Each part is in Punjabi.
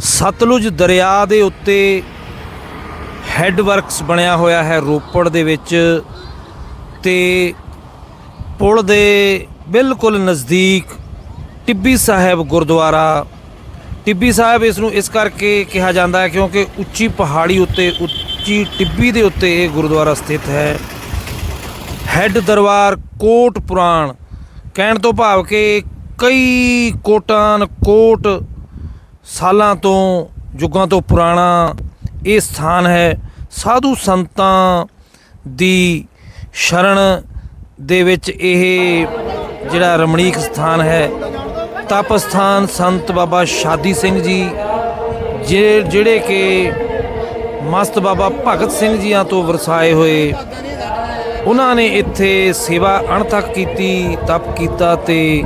ਸਤਲੁਜ ਦਰਿਆ ਦੇ ਉੱਤੇ ਹੈੱਡ ਵਰਕਸ ਬਣਿਆ ਹੋਇਆ ਹੈ ਰੋਪੜ ਦੇ ਵਿੱਚ ਤੇ ਪੁਲ ਦੇ ਬਿਲਕੁਲ ਨਜ਼ਦੀਕ ਟਿੱਬੀ ਸਾਹਿਬ ਗੁਰਦੁਆਰਾ। ਟਿੱਬੀ ਸਾਹਿਬ ਇਸ ਨੂੰ ਇਸ ਕਰਕੇ ਕਿਹਾ ਜਾਂਦਾ ਹੈ ਕਿਉਂਕਿ ਉੱਚੀ ਪਹਾੜੀ ਉੱਤੇ, ਉੱਚੀ ਟਿੱਬੀ ਦੇ ਉੱਤੇ ਇਹ ਗੁਰਦੁਆਰਾ ਸਥਿਤ ਹੈ। ਹੈੱਡ ਦਰਬਾਰ ਕੋਟ ਪੁਰਾਣ। ਕਹਿਣ ਤੋਂ ਭਾਵ ਕਿ ਕਈ ਕੋਟਾਨ ਕੋਟ ਸਾਲਾਂ ਤੋਂ, ਯੁੱਗਾਂ ਤੋਂ ਪੁਰਾਣਾ ਇਹ ਸਥਾਨ ਹੈ। ਸਾਧੂ ਸੰਤਾਂ ਦੀ ਸ਼ਰਣ ਦੇ ਵਿੱਚ ਇਹ ਜਿਹੜਾ ਰਮਣੀਕ ਸਥਾਨ ਹੈ। ਤਪ ਸਥਾਨ ਸੰਤ ਬਾਬਾ ਸ਼ਾਦੀ ਸਿੰਘ ਜੀ, ਜੇ ਜਿਹੜੇ ਕਿ ਮਸਤ ਬਾਬਾ ਭਗਤ ਸਿੰਘ ਜੀਆਂ ਤੋਂ ਵਰਸਾਏ ਹੋਏ, ਉਹਨਾਂ ਨੇ ਇੱਥੇ ਸੇਵਾ ਅਣਥੱਕ ਕੀਤੀ, ਤਪ ਕੀਤਾ ਤੇ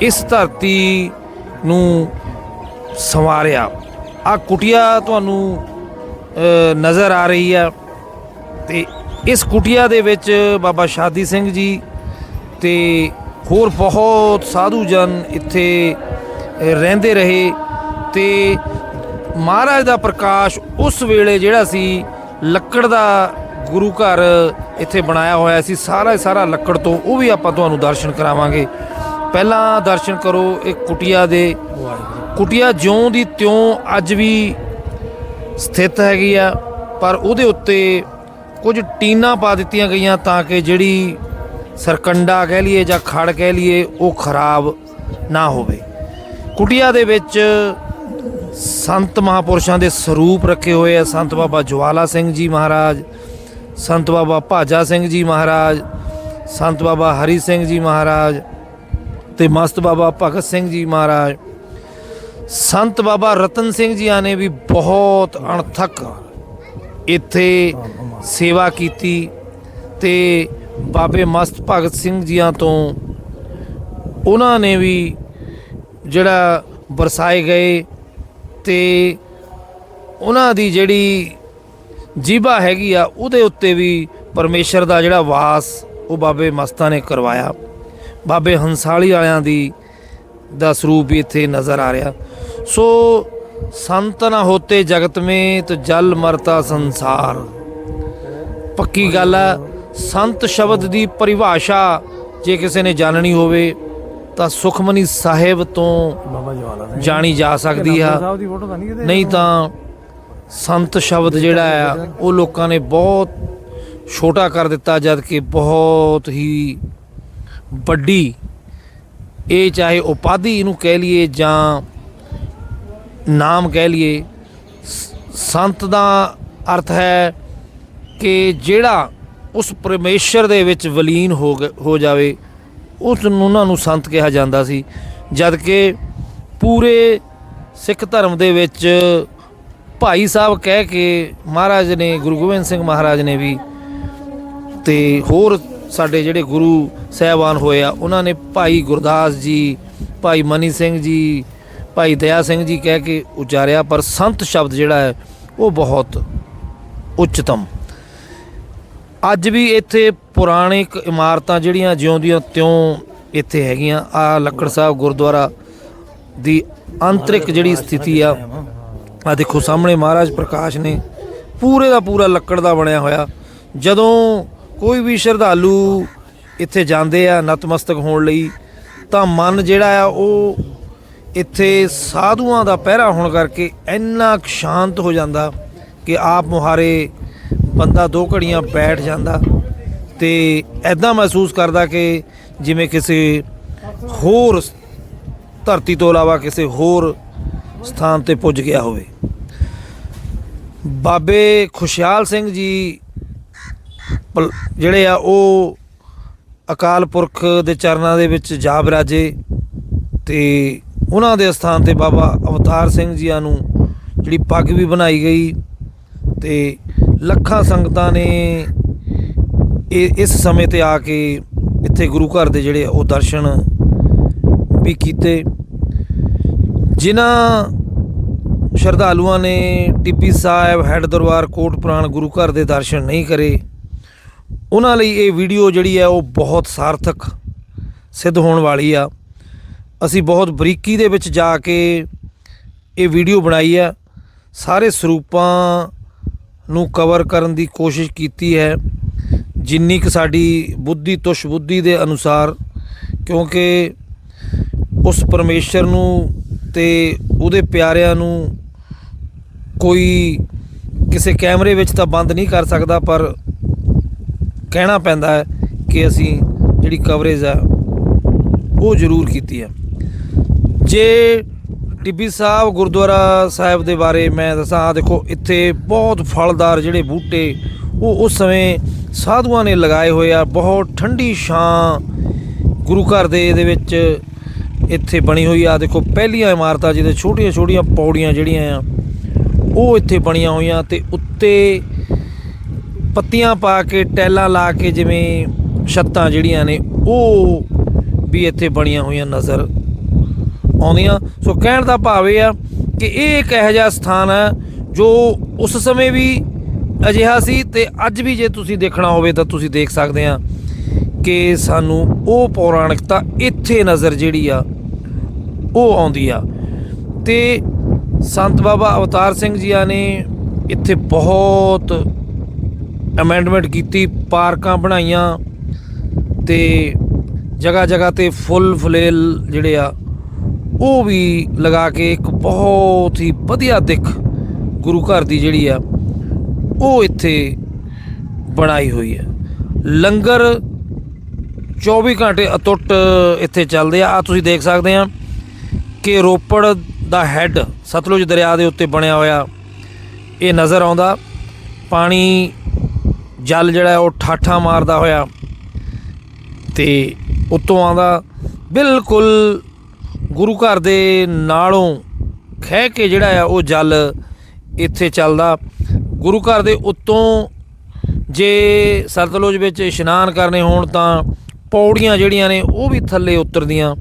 ਇਸ ਧਰਤੀ ਨੂੰ ਸੰਵਾਰਿਆ। ਆ ਕੁਟਿਆ ਤੁਹਾਨੂੰ ਨਜ਼ਰ ਆ ਰਹੀ ਆ। ਤੇ ਇਸ ਕੁਟਿਆ ਦੇ ਵਿੱਚ ਬਾਬਾ ਸ਼ਾਦੀ ਸਿੰਘ ਜੀ ਤੇ ਹੋਰ ਬਹੁਤ ਸਾਧੂ ਜਨ ਇੱਥੇ ਰਹਿੰਦੇ ਰਹੇ। ਤੇ ਮਹਾਰਾਜ ਦਾ ਪ੍ਰਕਾਸ਼ ਉਸ ਵੇਲੇ ਜਿਹੜਾ ਸੀ, ਲੱਕੜ ਦਾ ਗੁਰੂ ਘਰ ਇੱਥੇ ਬਣਾਇਆ ਹੋਇਆ ਸੀ। ਸਾਰਾ ਸਾਰਾ ਲੱਕੜ ਤੋਂ ਉਹ ਵੀ ਆਪਾਂ ਤੁਹਾਨੂੰ ਦਰਸ਼ਨ ਕਰਾਵਾਂਗੇ। ਪਹਿਲਾਂ ਦਰਸ਼ਨ ਕਰੋ ਇਹ ਕੁਟਿਆ ਦੇ ਕੁਟਿਆ ਜਿਉਂ ਦੀ ਤਿਉਂ ਅੱਜ ਵੀ ਸਥਿਤ ਹੈਗੀ ਆ, ਪਰ ਉਹਦੇ ਉੱਤੇ ਕੁਝ ਟੀਨਾਂ ਪਾ ਦਿੱਤੀਆਂ ਗਈਆਂ ਤਾਂ ਕਿ ਜਿਹੜੀ ਸਰਕੰਡਾ ਕਹਿ ਲਈਏ ਜਾਂ ਖੜ ਕਹਿ ਲਈਏ, ਉਹ ਖਰਾਬ ਨਾ ਹੋਵੇ। ਕੁਟਿਆ ਦੇ ਵਿੱਚ ਸੰਤ ਮਹਾਪੁਰਸ਼ਾਂ ਦੇ ਸਰੂਪ ਰੱਖੇ ਹੋਏ ਆ। ਸੰਤ ਬਾਬਾ ਜਵਾਲਾ ਸਿੰਘ ਜੀ ਮਹਾਰਾਜ, ਸੰਤ ਬਾਬਾ ਭਾਜਾ ਸਿੰਘ ਜੀ ਮਹਾਰਾਜ, ਸੰਤ ਬਾਬਾ ਹਰੀ ਸਿੰਘ ਜੀ ਮਹਾਰਾਜ ਤੇ ਮਸਤ ਬਾਬਾ ਭਗਤ ਸਿੰਘ ਜੀ ਮਹਾਰਾਜ ਸੰਤ ਬਾਬਾ ਰਤਨ ਸਿੰਘ ਜੀਆਂ ਨੇ ਵੀ ਬਹੁਤ ਅਣਥੱਕ ਇੱਥੇ ਸੇਵਾ ਕੀਤੀ ਤੇ ਬਾਬੇ ਮਸਤ ਭਗਤ ਸਿੰਘ ਜੀਆਂ ਤੋਂ ਉਹਨਾਂ ਨੇ ਵੀ ਜਿਹੜਾ ਵਰਸਾਏ ਗਏ ਤੇ ਉਹਨਾਂ ਦੀ ਜਿਹੜੀ ਜੀਭਾ ਹੈਗੀ ਆ, ਉਹਦੇ ਉੱਤੇ ਵੀ ਪਰਮੇਸ਼ਰ ਦਾ ਜਿਹੜਾ ਵਾਸ ਉਹ ਬਾਬੇ ਮਸਤਾਂ ਨੇ ਕਰਵਾਇਆ। ਬਾਬੇ ਹੰਸਾਲੀ ਵਾਲਿਆਂ ਦੀ ਦਾ ਸਰੂਪ ਵੀ ਇੱਥੇ ਨਜ਼ਰ ਆ ਰਿਹਾ। ਸੋ ਸੰਤ ਨਾ ਹੋਤੇ ਜਗਤ ਮੇ ਤੋ ਜਲ ਮਰਤਾ ਸੰਸਾਰ। ਪੱਕੀ ਗੱਲ ਹੈ ਸੰਤ ਸ਼ਬਦ ਦੀ ਪਰਿਭਾਸ਼ਾ ਜੇ ਕਿਸੇ ਨੇ ਜਾਣਨੀ ਹੋਵੇ ਤਾਂ ਸੁਖਮਨੀ ਸਾਹਿਬ ਤੋਂ ਜਾਣੀ ਜਾ ਸਕਦੀ ਆ। ਨਹੀਂ ਤਾਂ ਸੰਤ ਸ਼ਬਦ ਜਿਹੜਾ ਆ ਉਹ ਲੋਕਾਂ ਨੇ ਬਹੁਤ ਛੋਟਾ ਕਰ ਦਿੱਤਾ ਜਦ ਕਿ ਬਹੁਤ ਹੀ ਵੱਡੀ ਇਹ ਚਾਹੇ ਉਪਾਧੀ ਇਹਨੂੰ ਕਹਿ ਲਈਏ ਜਾਂ ਨਾਮ ਕਹਿ ਲਈਏ, ਸ- ਸੰਤ ਦਾ ਅਰਥ ਹੈ ਕਿ ਜਿਹੜਾ ਉਸ ਪਰਮੇਸ਼ਰ ਦੇ ਵਿੱਚ ਵਲੀਨ ਹੋ ਗ- ਹੋ ਜਾਵੇ, ਉਸ ਨੂੰ ਉਹਨਾਂ ਨੂੰ ਸੰਤ ਕਿਹਾ ਜਾਂਦਾ ਸੀ। ਜਦ ਕਿ ਪੂਰੇ ਸਿੱਖ ਧਰਮ ਦੇ ਵਿੱਚ ਭਾਈ ਸਾਹਿਬ ਕਹਿ ਕੇ ਮਹਾਰਾਜ ਨੇ, ਗੁਰੂ ਗੋਬਿੰਦ ਸਿੰਘ ਮਹਾਰਾਜ ਨੇ ਵੀ ਤੇ ਹੋਰ ਸਾਡੇ ਜਿਹੜੇ ਗੁਰੂ ਸਾਹਿਬਾਨ ਹੋਏ ਆ, ਉਹਨਾਂ ਨੇ ਭਾਈ ਗੁਰਦਾਸ ਜੀ, ਭਾਈ ਮਨੀ ਸਿੰਘ ਜੀ, ਭਾਈ ਦਇਆ ਸਿੰਘ ਜੀ ਕਹਿ ਕੇ ਉਚਾਰਿਆ, ਪਰ ਸੰਤ ਸ਼ਬਦ ਜਿਹੜਾ ਹੈ, ਉਹ ਬਹੁਤ ਉੱਚਤਮ। ਅੱਜ ਵੀ ਇੱਥੇ ਪੁਰਾਣਿਕ ਇਮਾਰਤਾਂ ਜਿਹੜੀਆਂ ਜਿਉਂਦੀਆਂ ਤਿਉਂ ਇੱਥੇ ਹੈਗੀਆਂ। ਆ ਲੱਕੜ ਸਾਹਿਬ ਗੁਰਦੁਆਰਾ ਦੀ ਅੰਤਰਿਕ ਜਿਹੜੀ ਸਥਿਤੀ ਆ ਆ ਦੇਖੋ ਸਾਹਮਣੇ ਮਹਾਰਾਜ ਪ੍ਰਕਾਸ਼ ਨੇ ਪੂਰੇ ਦਾ ਪੂਰਾ ਲੱਕੜ ਦਾ ਬਣਿਆ ਹੋਇਆ। ਜਦੋਂ ਕੋਈ ਵੀ ਸ਼ਰਧਾਲੂ ਇੱਥੇ ਜਾਂਦੇ ਆ ਨਤਮਸਤਕ ਹੋਣ ਲਈ, ਤਾਂ ਮਨ ਜਿਹੜਾ ਆ ਉਹ ਇੱਥੇ ਸਾਧੂਆਂ ਦਾ ਪਹਿਰਾ ਹੋਣ ਕਰਕੇ ਇੰਨਾ ਸ਼ਾਂਤ ਹੋ ਜਾਂਦਾ ਕਿ ਆਪ ਮੁਹਾਰੇ ਬੰਦਾ ਦੋ ਘੜੀਆਂ ਬੈਠ ਜਾਂਦਾ ਤੇ ਐਦਾਂ ਮਹਿਸੂਸ ਕਰਦਾ ਕਿ ਜਿਵੇਂ ਕਿਸੇ ਹੋਰ ਧਰਤੀ ਤੋਂ ਇਲਾਵਾ ਕਿਸੇ ਹੋਰ ਸਥਾਨ ਤੇ ਪੁੱਜ ਗਿਆ ਹੋਵੇ। ਬਾਬੇ ਖੁਸ਼ਹਾਲ ਸਿੰਘ ਜੀ ਪਲ- ਜਿਹੜੇ ਆ ਉਹ ਅਕਾਲ ਪੁਰਖ ਦੇ ਚਰਨਾਂ ਦੇ ਵਿੱਚ ਜਾ ਬਿਰਾਜੇ ਤੇ ਉਹਨਾਂ ਦੇ ਸਥਾਨ ਤੇ ਬਾਬਾ ਅਵਤਾਰ ਸਿੰਘ ਜੀਆਂ ਨੂੰ ਜਿਹੜੀ ਪੱਗ ਵੀ ਬਣਾਈ ਗਈ ਤੇ ਲੱਖਾਂ ਸੰਗਤਾਂ ਨੇ ਇਹ, ਇਸ ਸਮੇਂ ਤੇ ਆ ਕੇ ਇੱਥੇ ਗੁਰੂ ਘਰ ਦੇ ਜਿਹੜੇ ਆ ਉਹ ਦਰਸ਼ਨ ਵੀ ਕੀਤੇ। ਜਿਨ੍ਹਾਂ ਸ਼ਰਧਾਲੂਆਂ ਨੇ ਟਿੱਬੀ ਸਾਹਿਬ, ਹੈਡ ਦਰਬਾਰ, ਕੋਟ ਪੁਰਾਣ ਗੁਰੂ ਘਰ ਦੇ ਦਰਸ਼ਨ ਨਹੀਂ ਕਰੇ ਉਹਨਾਂ ਲਈ ਇਹ ਵੀਡੀਓ ਜਿਹੜੀ ਹੈ ਉਹ ਬਹੁਤ ਸਾਰਥਕ ਸਿੱਧ ਹੋਣ ਵਾਲੀ ਆ। ਅਸੀਂ ਬਹੁਤ ਬਰੀਕੀ ਦੇ ਵਿੱਚ ਜਾ ਕੇ ਇਹ ਵੀਡੀਓ ਬਣਾਈ ਆ। ਸਾਰੇ ਸਰੂਪਾਂ ਨੂੰ ਕਵਰ ਕਰਨ ਦੀ ਕੋਸ਼ਿਸ਼ ਕੀਤੀ ਹੈ। ਜਿੰਨੀ ਕੁ ਸਾਡੀ ਬੁੱਧੀ ਤੁਸ਼ ਬੁੱਧੀ ਦੇ ਅਨੁਸਾਰ, ਕਿਉਂਕਿ ਉਸ ਪਰਮੇਸ਼ਰ ਨੂੰ ਤੇ ਉਹਦੇ ਪਿਆਰਿਆਂ ਨੂੰ ਕੋਈ ਕਿਸੇ ਕੈਮਰੇ ਵਿੱਚ ਤਾਂ ਬੰਦ ਨਹੀਂ ਕਰ ਸਕਦਾ, ਪਰ ਕਹਿਣਾ ਪੈਂਦਾ ਹੈ ਕਿ ਅਸੀਂ ਜਿਹੜੀ ਕਵਰੇਜ ਆ ਉਹ ਜ਼ਰੂਰ ਕੀਤੀ ਹੈ। ਜੇ ਟਿੱਬੀ ਸਾਹਿਬ ਗੁਰਦੁਆਰਾ ਸਾਹਿਬ ਦੇ ਬਾਰੇ ਮੈਂ ਦੱਸਾਂ, ਆਹ ਦੇਖੋ, ਇੱਥੇ ਬਹੁਤ ਫਲਦਾਰ ਜਿਹੜੇ ਬੂਟੇ, ਉਹ ਉਸ ਸਮੇਂ ਸਾਧੂਆਂ ਨੇ ਲਗਾਏ ਹੋਏ ਆ। ਬਹੁਤ ਠੰਡੀ ਛਾਂ ਗੁਰੂ ਘਰ ਦੇ ਇਹਦੇ ਵਿੱਚ ਇੱਥੇ ਬਣੀ ਹੋਈ ਆ। ਦੇਖੋ, ਪਹਿਲੀਆਂ ਇਮਾਰਤਾਂ ਜਿਹਦੇ ਛੋਟੀਆਂ ਛੋਟੀਆਂ ਪੌੜੀਆਂ ਜਿਹੜੀਆਂ ਆ, ਉਹ ਇੱਥੇ ਬਣੀਆਂ ਹੋਈਆਂ ਤੇ ਉੱਤੇ ਪੱਤੀਆਂ ਪਾ ਕੇ, ਟੈਲਾਂ ਲਾ ਕੇ ਜਿਵੇਂ ਛੱਤਾਂ ਜਿਹੜੀਆਂ ਨੇ, ਉਹ ਵੀ ਇੱਥੇ ਬਣੀਆਂ ਹੋਈਆਂ ਨਜ਼ਰ ਆਉਂਦੀਆਂ। ਸੋ ਕਹਿਣ ਦਾ ਭਾਵ ਇਹ ਆ ਕਿ ਇਹ ਇੱਕ ਇਹੋ ਜਿਹਾ ਸਥਾਨ ਹੈ ਜੋ ਉਸ ਸਮੇਂ ਵੀ ਅਜਿਹਾ ਸੀ ਤੇ ਅੱਜ ਵੀ ਜੇ ਤੁਸੀਂ ਦੇਖਣਾ ਹੋਵੇ ਤਾਂ ਤੁਸੀਂ ਦੇਖ ਸਕਦੇ ਆ ਕਿ ਸਾਨੂੰ ਉਹ ਪੌਰਾਣਿਕਤਾ ਇੱਥੇ ਨਜ਼ਰ ਜਿਹੜੀ ਆ, ਉਹ ਆਉਂਦੀ ਆ। ਤੇ ਸੰਤ ਬਾਬਾ ਅਵਤਾਰ ਸਿੰਘ ਜੀਆਂ ਨੇ ਇੱਥੇ ਬਹੁਤ ਅਮੈਂਡਮੈਂਟ ਕੀਤੀ, ਪਾਰਕਾਂ ਬਣਾਈਆਂ ਤੇ ਜਗ੍ਹਾ ਜਗ੍ਹਾ ਤੇ ਫੁੱਲ ਫਲੇਲ ਜਿਹੜੇ ਆ, ਉਹ ਵੀ ਲਗਾ ਕੇ ਇੱਕ ਬਹੁਤ ਹੀ ਵਧੀਆ ਦਿੱਖ ਗੁਰੂ ਘਰ ਦੀ ਜਿਹੜੀ ਆ, ਉਹ ਇੱਥੇ ਬਣਾਈ ਹੋਈ ਹੈ। ਲੰਗਰ 24 ਘੰਟੇ ਅਟੁੱਟ ਇੱਥੇ ਚੱਲਦੇ ਆ। ਆ ਤੁਸੀਂ ਦੇਖ ਸਕਦੇ ਆ ਕਿ ਰੋਪੜ ਦਾ ਹੈੱਡ ਸਤਲੁਜ ਦਰਿਆ ਦੇ ਉੱਤੇ ਬਣਿਆ ਹੋਇਆ, ਇਹ ਨਜ਼ਰ ਆਉਂਦਾ। ਪਾਣੀ ਜਲ ਜਿਹੜਾ ਉਹ ਠਾਠਾਂ ਮਾਰਦਾ ਹੋਇਆ। ਤੇ ਉੱਤੋਂ ਆਉਂਦਾ, ਬਿਲਕੁਲ ਗੁਰੂ ਘਰ ਦੇ ਨਾਲੋਂ ਖਹਿ ਕੇ ਜਿਹੜਾ ਆ ਉਹ ਜਲ ਇੱਥੇ ਚੱਲਦਾ। ਗੁਰੂ ਘਰ ਦੇ ਉੱਤੋਂ ਜੇ ਸਤਲੁਜ ਵਿੱਚ ਇਸ਼ਨਾਨ ਕਰਨੇ ਹੋਣ ਤਾਂ ਪੌੜੀਆਂ ਜਿਹੜੀਆਂ ਨੇ ਉਹ ਵੀ ਥੱਲੇ ਉਤਰਦੀਆਂ।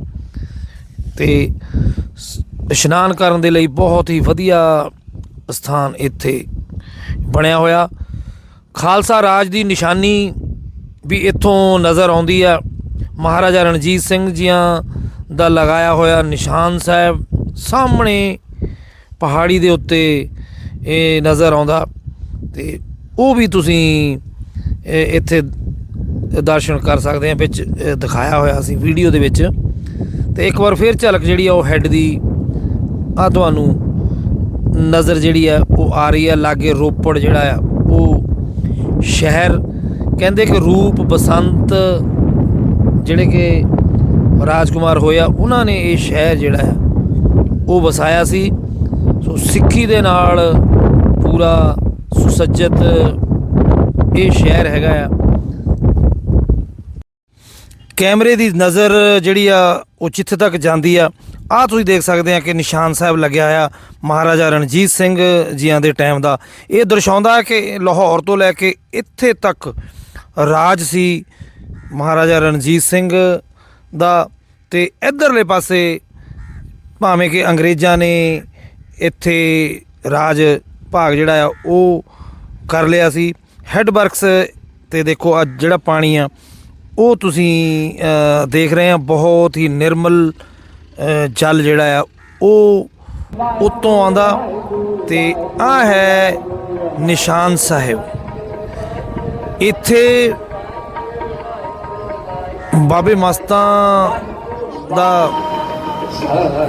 ਤੇ ਇਸ਼ਨਾਨ ਕਰਨ ਦੇ ਲਈ ਬਹੁਤ ਹੀ ਵਧੀਆ ਸਥਾਨ ਇੱਥੇ ਬਣਿਆ ਹੋਇਆ। ਖਾਲਸਾ ਰਾਜ ਦੀ ਨਿਸ਼ਾਨੀ ਵੀ ਇੱਥੋਂ ਨਜ਼ਰ ਆਉਂਦੀ ਆ। ਮਹਾਰਾਜਾ ਰਣਜੀਤ ਸਿੰਘ ਜੀਆਂ ਦਾ ਲਗਾਇਆ ਹੋਇਆ ਨਿਸ਼ਾਨ ਸਾਹਿਬ ਸਾਹਮਣੇ ਪਹਾੜੀ ਦੇ ਉੱਤੇ ਇਹ ਨਜ਼ਰ ਆਉਂਦਾ। ਤੇ ਉਹ ਵੀ ਤੁਸੀਂ ਇੱਥੇ ਦਰਸ਼ਨ ਕਰ ਸਕਦੇ ਆ, ਵਿੱਚ ਦਿਖਾਇਆ ਹੋਇਆ ਸੀ ਵੀਡੀਓ ਦੇ ਵਿੱਚ। ਤੇ ਇੱਕ ਵਾਰ ਫਿਰ ਝਲਕ ਜਿਹੜੀ ਆ, ਉਹ ਹੈੱਡ ਦੀ ਆ ਤੁਹਾਨੂੰ ਨਜ਼ਰ ਜਿਹੜੀ ਆ, ਉਹ ਆ ਰਹੀ ਆ। ਲਾਗੇ ਰੋਪੜ ਜਿਹੜਾ ਆ ਸ਼ਹਿਰ, ਕਹਿੰਦੇ ਕਿ ਰੂਪ ਬਸੰਤ ਜਿਹੜੇ ਕਿ ਰਾਜਕੁਮਾਰ ਹੋਇਆ, ਉਹਨਾਂ ਨੇ ਇਹ ਸ਼ਹਿਰ ਜਿਹੜਾ ਹੈ, ਉਹ ਵਸਾਇਆ ਸੀ। ਸੋ ਸਿੱਖੀ ਦੇ ਨਾਲ ਪੂਰਾ ਸੁਸੱਜਤ ਇਹ ਸ਼ਹਿਰ ਹੈਗਾ ਆ। ਕੈਮਰੇ ਦੀ ਨਜ਼ਰ ਜਿਹੜੀ ਆ, ਉਹ ਜਿੱਥੇ ਤੱਕ ਜਾਂਦੀ ਆ ਆ ਤੁਸੀਂ ਦੇਖ ਸਕਦੇ ਆ ਕਿ ਨਿਸ਼ਾਨ ਸਾਹਿਬ ਲੱਗਿਆ ਆ ਮਹਾਰਾਜਾ ਰਣਜੀਤ ਸਿੰਘ ਜੀਆਂ ਦੇ ਟਾਈਮ ਦਾ। ਇਹ ਦਰਸਾਉਂਦਾ ਹੈ ਕਿ ਲਾਹੌਰ ਤੋਂ ਲੈ ਕੇ ਇੱਥੇ ਤੱਕ ਰਾਜ ਸੀ ਮਹਾਰਾਜਾ ਰਣਜੀਤ ਸਿੰਘ ਦਾ ਤੇ ਇਧਰਲੇ ਪਾਸੇ ਭਾਵੇਂ ਕਿ ਅੰਗਰੇਜ਼ਾਂ ਨੇ ਇੱਥੇ ਰਾਜ ਭਾਗ ਜਿਹੜਾ ਆ, ਉਹ ਕਰ ਲਿਆ ਸੀ। ਹੈੱਡ ਵਰਕਸ ਤੇ ਦੇਖੋ ਅੱਜ ਜਿਹੜਾ ਪਾਣੀ ਆ, ਉਹ ਤੁਸੀਂ ਦੇਖ ਰਹੇ ਆ, ਬਹੁਤ ਹੀ ਨਿਰਮਲ ਜਲ ਜਿਹੜਾ ਆ, ਉਹ ਉਤੋਂ ਆਂਦਾ ਤੇ ਆ ਹੈ ਨਿਸ਼ਾਨ ਸਾਹਿਬ। ਇੱਥੇ ਬਾਬੇ ਮਸਤਾਂ ਦਾ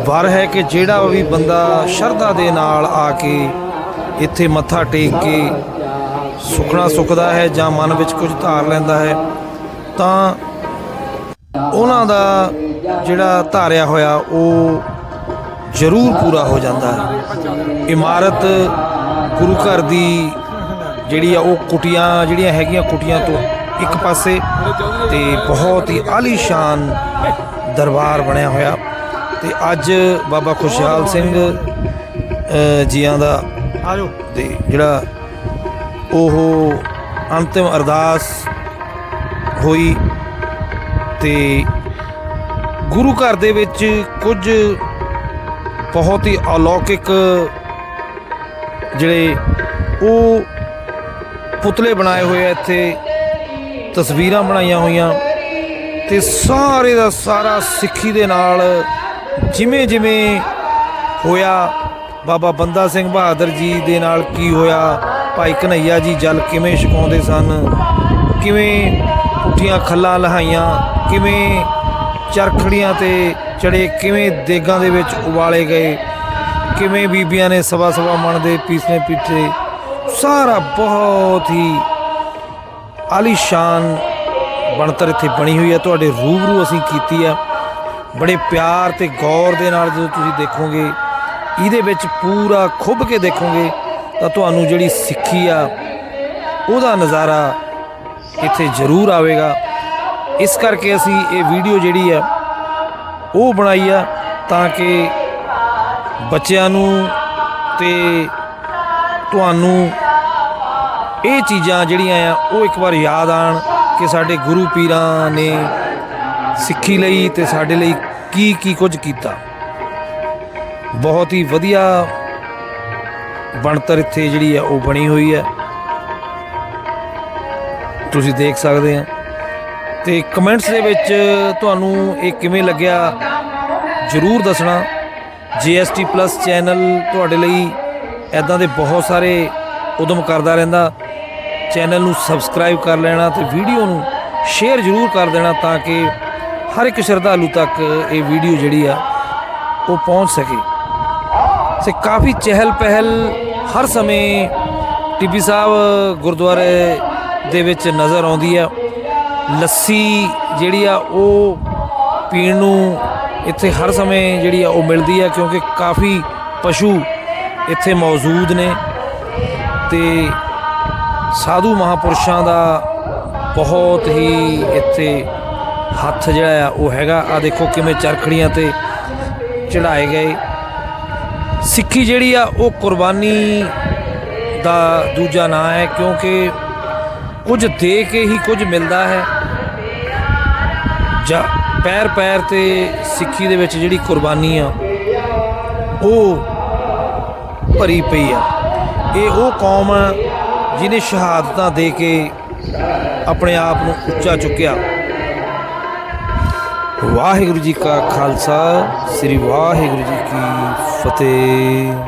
ਵਰ ਹੈ ਕਿ ਜਿਹੜਾ ਵੀ ਬੰਦਾ ਸ਼ਰਧਾ ਦੇ ਨਾਲ ਆ ਕੇ ਇੱਥੇ ਮੱਥਾ ਟੇਕ ਕੇ ਸੁਖਣਾ ਸੁਖਦਾ ਹੈ ਜਾਂ ਮਨ ਵਿੱਚ ਕੁਝ ਧਾਰ ਲੈਂਦਾ ਹੈ, ਤਾਂ ਉਹਨਾਂ ਦਾ ਜਿਹੜਾ ਧਾਰਿਆ ਹੋਇਆ ਉਹ ਜ਼ਰੂਰ ਪੂਰਾ ਹੋ ਜਾਂਦਾ ਹੈ। ਇਮਾਰਤ ਗੁਰੂ ਘਰ ਦੀ ਜਿਹੜੀ ਆ ਉਹ ਕੁਟੀਆਂ ਜਿਹੜੀਆਂ ਹੈਗੀਆਂ ਕੁਟੀਆਂ ਤੋਂ ਇੱਕ ਪਾਸੇ ਤੇ ਬਹੁਤ ਹੀ ਆਲੀਸ਼ਾਨ ਦਰਬਾਰ ਬਣਿਆ ਹੋਇਆ। ਤੇ ਅੱਜ ਬਾਬਾ ਖੁਸ਼ਹਾਲ ਸਿੰਘ ਜੀਆਂ ਦਾ ਆਜੋ। ਤੇ ਜਿਹੜਾ ਉਹ ਅੰਤਿਮ ਅਰਦਾਸ ਹੋਈ ਤੇ ਗੁਰੂ ਘਰ ਦੇ ਵਿੱਚ ਕੁਝ ਬਹੁਤ ਹੀ ਅਲੌਕਿਕ ਜਿਹੜੇ ਉਹ ਪੁਤਲੇ ਬਣਾਏ ਹੋਏ ਆ ਇੱਥੇ, ਤਸਵੀਰਾਂ ਬਣਾਈਆਂ ਹੋਈਆਂ ਤੇ ਸਾਰੇ ਦਾ ਸਾਰਾ ਸਿੱਖੀ ਦੇ ਨਾਲ ਜਿਵੇਂ ਜਿਵੇਂ ਹੋਇਆ, ਬਾਬਾ ਬੰਦਾ ਸਿੰਘ ਬਹਾਦਰ ਜੀ ਦੇ ਨਾਲ ਕੀ ਹੋਇਆ, ਭਾਈ ਕਨਈਆ ਜੀ ਜਲ ਕਿਵੇਂ ਛਕਾਉਂਦੇ ਸਨ, ਕਿਵੇਂ ਉੱਠੀਆਂ ਖੱਲਾਂ ਲਹਾਈਆਂ, ਕਿਵੇਂ ਚਰਖੜੀਆਂ ਤੇ ਚੜੇ ਕਿਵੇਂ ਦੇਗਾਂ ਦੇ ਵਿੱਚ ਉਬਾਲੇ ਗਏ, ਕਿਵੇਂ ਬੀਬੀਆਂ ਨੇ ਸਵਾ ਸਵਾ ਮਣ ਦੇ ਪੀਸਨੇ ਪੀਟੇ ਸਾਰਾ ਬਹੁਤ ਹੀ ਆਲੀਸ਼ਾਨ ਬਣਤਰ ਇੱਥੇ ਬਣੀ ਹੋਈ ਹੈ। ਤੁਹਾਡੇ ਰੂਬਰੂ ਅਸੀਂ ਕੀਤੀ ਆ। ਬੜੇ ਪਿਆਰ ਤੇ ਗੌਰ ਦੇ ਨਾਲ ਜਦੋਂ ਤੁਸੀਂ ਦੇਖੋਗੇ, ਇਹਦੇ ਵਿੱਚ ਪੂਰਾ ਖੁੱਭ ਕੇ ਦੇਖੋਗੇ, ਤਾਂ ਤੁਹਾਨੂੰ ਜਿਹੜੀ ਸਿੱਖੀ ਆ, ਉਹਦਾ ਨਜ਼ਾਰਾ ਇੱਥੇ ਜ਼ਰੂਰ ਆਵੇਗਾ। ਇਸ ਕਰਕੇ ਅਸੀਂ ਇਹ ਵੀਡੀਓ ਜਿਹੜੀ ਆ, ਉਹ ਬਣਾਈ ਆ ਤਾਂ ਕਿ ਬੱਚਿਆਂ ਨੂੰ ਤੇ ਤੁਹਾਨੂੰ ਇਹ ਚੀਜ਼ਾਂ ਜਿਹੜੀਆਂ ਆ, ਉਹ ਇੱਕ ਵਾਰ ਯਾਦ ਆਣ ਕਿ ਸਾਡੇ ਗੁਰੂ ਪੀਰਾਂ ਨੇ ਸਿੱਖੀ ਲਈ ਤੇ ਸਾਡੇ ਲਈ ਕੀ ਕੀ ਕੁਝ ਕੀਤਾ। ਬਹੁਤ ਹੀ ਵਧੀਆ ਬਣਤਰ ਇੱਥੇ ਜਿਹੜੀ ਆ, ਉਹ ਬਣੀ ਹੋਈ ਹੈ ਤੁਸੀਂ ਦੇਖ ਸਕਦੇ ਆ। ਤੇ ਕਮੈਂਟਸ ਦੇ ਵਿੱਚ ਤੁਹਾਨੂੰ ਇਹ ਕਿਵੇਂ ਲੱਗਿਆ, ਜਰੂਰ ਦੱਸਣਾ। GST ਪਲੱਸ ਚੈਨਲ ਤੁਹਾਡੇ ਲਈ ਐਦਾਂ ਦੇ ਬਹੁਤ ਸਾਰੇ ਉਦਮ ਕਰਦਾ ਰਹਿੰਦਾ। ਚੈਨਲ ਨੂੰ ਸਬਸਕ੍ਰਾਈਬ ਕਰ ਲੈਣਾ ਤੇ ਵੀਡੀਓ ਨੂੰ ਸ਼ੇਅਰ ਜਰੂਰ ਕਰ ਦੇਣਾ ਤਾਂ ਕਿ ਹਰ ਇੱਕ ਸ਼ਰਧਾਲੂ ਤੱਕ ਇਹ ਵੀਡੀਓ ਜਿਹੜੀ ਆ, ਉਹ ਪਹੁੰਚ ਸਕੇ। ਸੇ ਕਾਫੀ ਚਹਿਲ ਪਹਿਲ ਹਰ ਸਮੇਂ ਟਿੱਬੀ ਸਾਹਿਬ ਗੁਰਦੁਆਰੇ ਦੇ ਵਿੱਚ ਨਜ਼ਰ ਆਉਂਦੀ ਆ। ਲੱਸੀ ਜਿਹੜੀ ਆ ਉਹ ਪੀਣ ਨੂੰ ਇੱਥੇ ਹਰ ਸਮੇਂ ਜਿਹੜੀ ਆ ਉਹ ਮਿਲਦੀ ਆ, ਕਿਉਂਕਿ ਕਾਫੀ ਪਸ਼ੂ ਇੱਥੇ ਮੌਜੂਦ ਨੇ ਤੇ ਸਾਧੂ ਮਹਾਪੁਰਸ਼ਾਂ ਦਾ ਬਹੁਤ ਹੀ ਇੱਥੇ ਹੱਥ ਜਿਹੜਾ ਆ ਉਹ ਹੈਗਾ। ਆ ਦੇਖੋ ਕਿਵੇਂ ਚਰਖੜੀਆਂ ਤੇ ਚੜਾਏ ਗਏ। ਸਿੱਖੀ ਜਿਹੜੀ ਆ ਉਹ ਕੁਰਬਾਨੀ ਦਾ ਦੂਜਾ ਨਾਂ ਹੈ, ਕਿਉਂਕਿ ਕੁਝ ਦੇ ਕੇ ਹੀ ਕੁਝ ਮਿਲਦਾ ਹੈ। ਜਾਂ ਪੈਰ ਪੈਰ ਤੇ ਸਿੱਖੀ ਦੇ ਵਿੱਚ ਜਿਹੜੀ ਕੁਰਬਾਨੀ ਆ, ਉਹ ਭਰੀ ਪਈ ਆ। ਇਹ ਉਹ ਕੌਮ ਆ ਜਿਹਨੇ ਸ਼ਹਾਦਤਾਂ ਦੇ ਕੇ ਆਪਣੇ ਆਪ ਨੂੰ ਉੱਚਾ ਚੁੱਕਿਆ। ਵਾਹਿਗੁਰੂ ਜੀ ਕਾ ਖਾਲਸਾ, ਸ੍ਰੀ ਵਾਹਿਗੁਰੂ ਜੀ ਕੀ ਫਤਿਹ।